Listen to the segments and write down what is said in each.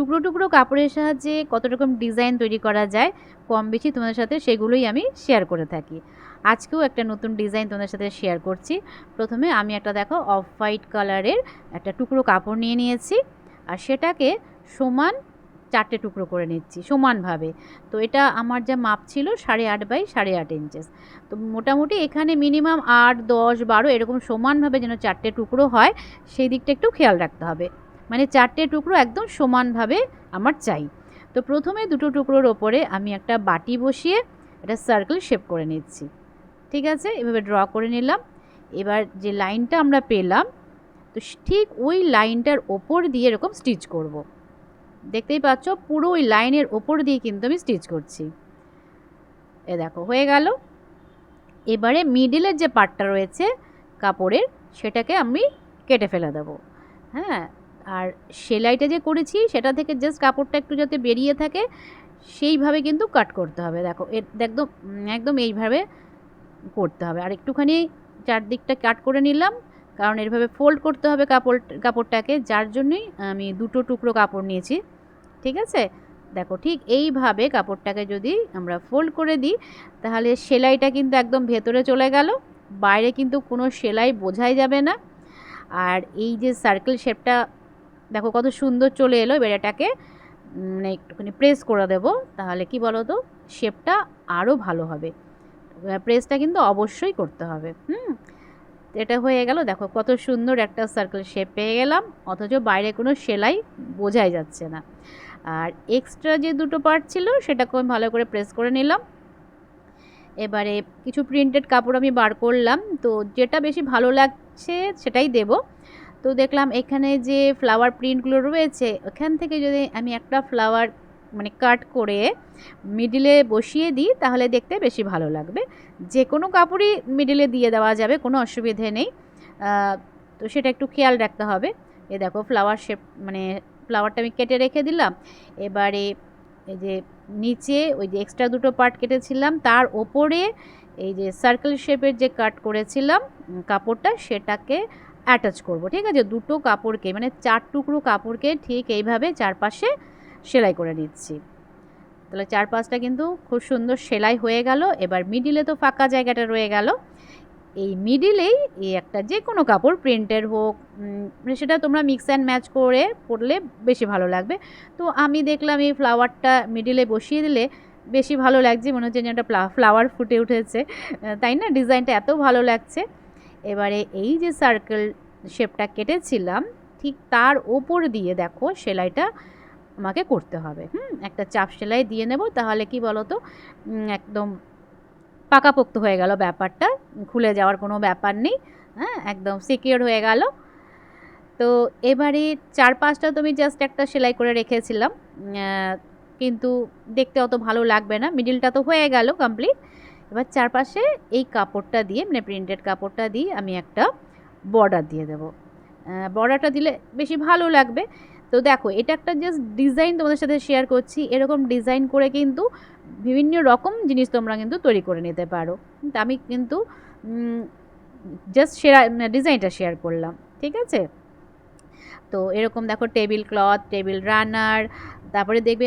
টুকরো টুকরো কাপড়ের সাহায্যে কত রকম ডিজাইন তৈরি করা যায়, কম বেশি তোমাদের সাথে সেগুলোই আমি শেয়ার করে থাকি। আজকেও একটা নতুন ডিজাইন তোমাদের সাথে শেয়ার করছি। প্রথমে আমি একটা দেখো অফ হোয়াইট কালারের একটা টুকরো কাপড় নিয়ে নিয়েছি আর সেটাকে সমান চারটে টুকরো করে নিচ্ছি, সমানভাবে। তো এটা আমার যা মাপ ছিল সাড়ে আট বাই সাড়ে আট ইঞ্চেস তো মোটামুটি এখানে মিনিমাম আট, দশ, বারো এরকম সমানভাবে যেন চারটে টুকরো হয়, সেই দিকটা একটু খেয়াল রাখতে হবে। মানে চারটে টুকরো একদম সমানভাবে আমার চাই। তো প্রথমে দুটো টুকরোর ওপরে আমি একটা বাটি বসিয়ে এটা সার্কেল শেপ করে নিচ্ছি। ঠিক আছে? এভাবে ড্র করে নিলাম। এবার যে লাইনটা আমরা পেলাম, তো ঠিক ওই লাইনটার ওপর দিয়ে এরকম স্টিচ করব। দেখতেই পাচ্ছ, পুরো ওই লাইনের ওপর দিয়ে কিন্তু আমি স্টিচ করছি। এ দেখো, হয়ে গেল। এবারে মিডিলের যে পার্টটা রয়েছে, কাপড়ের, সেটাকে আমি কেটে ফেলে দেবো। হ্যাঁ? আর সেলাইটা যে করেছি, সেটা থেকে জাস্ট কাপড়টা একটু যাতে বেরিয়ে থাকে, সেইভাবে কিন্তু কাট করতে হবে। দেখো একদম একদম এইভাবে করতে হবে। আর একটুখানি চারদিকটা কাট করে নিলাম, কারণ এভাবে ফোল্ড করতে হবে কাপড়, কাপড়টাকে, যার জন্যই আমি দুটো টুকরো কাপড় নিয়েছি। ঠিক আছে? দেখো, ঠিক এইভাবে কাপড়টাকে যদি আমরা ফোল্ড করে দিই, তাহলে সেলাইটা কিন্তু একদম ভেতরে চলে গেল, বাইরে কিন্তু কোনো সেলাই বোঝাই যাবে না। আর এই যে সার্কেল শেপটা দেখো কত সুন্দর চলে এলো, এবার এটাকে মানে একটুখানি প্রেস করে দেব, তাহলে কি বলো তো শেপটা আরও ভালো হবে। প্রেসটা কিন্তু অবশ্যই করতে হবে, হুম? এটা হয়ে গেল, দেখো কত সুন্দর একটা সার্কেল শেপ পেয়ে গেলাম, অথচ বাইরে কোনো সেলাই বোঝাই যাচ্ছে না। আর এক্সট্রা যে দুটো পার্ট ছিল সেটাকে আমি ভালো করে প্রেস করে নিলাম। এবারে কিছু প্রিন্টেড কাপড় আমি বার করলাম, তো যেটা বেশি ভালো লাগছে সেটাই দেব। তো দেখলাম এখানে যে ফ্লাওয়ার প্রিন্টগুলো রয়েছে ওখান থেকে যদি আমি একটা ফ্লাওয়ার মানে কাট করে মিডিলে বসিয়ে দিই, তাহলে দেখতে বেশি ভালো লাগবে। যে কোনো কাপড়ই মিডিলে দিয়ে দেওয়া যাবে, কোনো অসুবিধে নেই। তো সেটা একটু খেয়াল রাখতে হবে। এ দেখো ফ্লাওয়ার শেপ মানে ফ্লাওয়ারটা আমি কেটে রেখে দিলাম। এবারে এই যে নিচে ওই যে এক্সট্রা দুটো পার্ট কেটেছিলাম, তার ওপরে এই যে সার্কেল শেপের যে কাট করেছিলাম কাপড়টা, সেটাকে অ্যাটাচ করব, ঠিক আছে? দুটো কাপড়কে মানে চার টুকরো কাপড়কে ঠিক এইভাবে চারপাশে সেলাই করে নিচ্ছি। তাহলে চার পাঁচটা কিন্তু খুব সুন্দর সেলাই হয়ে গেল, এবার মিডিলে তো ফাঁকা জায়গাটা রয়ে গেল। এই মিডিলেই এই একটা যে কোনো কাপড় প্রিন্টের হোক মানে সেটা তোমরা মিক্স অ্যান্ড ম্যাচ করে পরলে বেশি ভালো লাগবে। তো আমি দেখলাম এই ফ্লাওয়ারটা মিডিলে বসিয়ে দিলে বেশি ভালো লাগছে, মনে হচ্ছে যে একটা ফ্লাওয়ার ফুটে উঠেছে। তাই না? ডিজাইনটা এত ভালো লাগছে। এবারে এই যে সার্কেল শেপটা কেটেছিলাম, ঠিক তার ওপর দিয়ে দেখো সেলাইটা আমাকে করতে হবে। হুম, একটা চাপ সেলাই দিয়ে নেব তাহলে কি বলো তো একদম পাকাপোক্ত হয়ে গেল ব্যাপারটা, খুলে যাওয়ার কোনো ব্যাপার নেই। হ্যাঁ একদম সিকিওর হয়ে গেল। তো এবারে চার পাঁচটা তুমি জাস্ট একটা সেলাই করে রেখেছিলাম। কিন্তু দেখতে অত ভালো লাগবে না। মিডিলটা তো হয়ে গেল কমপ্লিট এবার চারপাশে এই কাপড়টা দিয়ে মানে প্রিন্টেড কাপড়টা দিয়ে আমি একটা বর্ডার দিয়ে দেবো। বর্ডারটা দিলে বেশি ভালো লাগবে। তো দেখো, এটা একটা জাস্ট ডিজাইন তোমাদের সাথে শেয়ার করছি। এরকম ডিজাইন করে কিন্তু বিভিন্ন রকম জিনিস তোমরা কিন্তু তৈরি করে নিতে পারো। তা আমি কিন্তু জাস্ট শেয়ার ডিজাইনটা শেয়ার করলাম, ঠিক আছে? তো এরকম দেখো টেবিল ক্লথ টেবিল রানার তারপরে দেখবে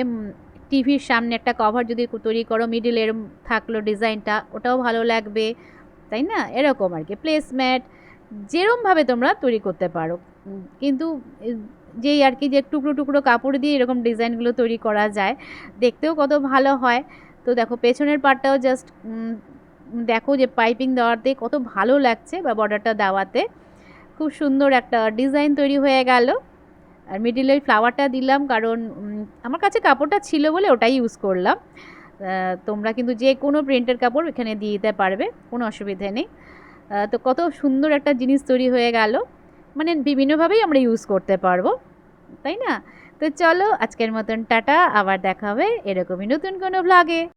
টিভির সামনে একটা কভার যদি তৈরি করো মিডিল এরম থাকল ডিজাইনটা ওটাও ভালো লাগবে, তাই না? এরকম আর কি প্লেসম্যাট যেরমভাবে তোমরা তৈরি করতে পারো। কিন্তু যেই আর কি, যে টুকরো টুকরো কাপড় দিয়ে এরকম ডিজাইনগুলো তৈরি করা যায়, দেখতেও কত ভালো হয়। তো দেখো, পেছনের পার্টটাও জাস্ট দেখো যে পাইপিং দেওয়াতে কত ভালো লাগছে বা বর্ডারটা দেওয়াতে। খুব সুন্দর একটা ডিজাইন তৈরি হয়ে গেল। আর মিডিলের ফ্লাওয়ারটা দিলাম কারণ আমার কাছে কাপড়টা ছিল বলে ওটাই ইউজ করলাম। তোমরা কিন্তু যে কোনো প্রিন্টের কাপড় এখানে দিয়ে দিতে পারবে, কোনো অসুবিধে নেই। তো কত সুন্দর একটা জিনিস তৈরি হয়ে গেল। মানে বিভিন্নভাবেই আমরা ইউজ করতে পারব, তাই না? তো চলো আজকের মতন টাটা, আবার দেখা হবে এরকমই নতুন কোনো ব্লগে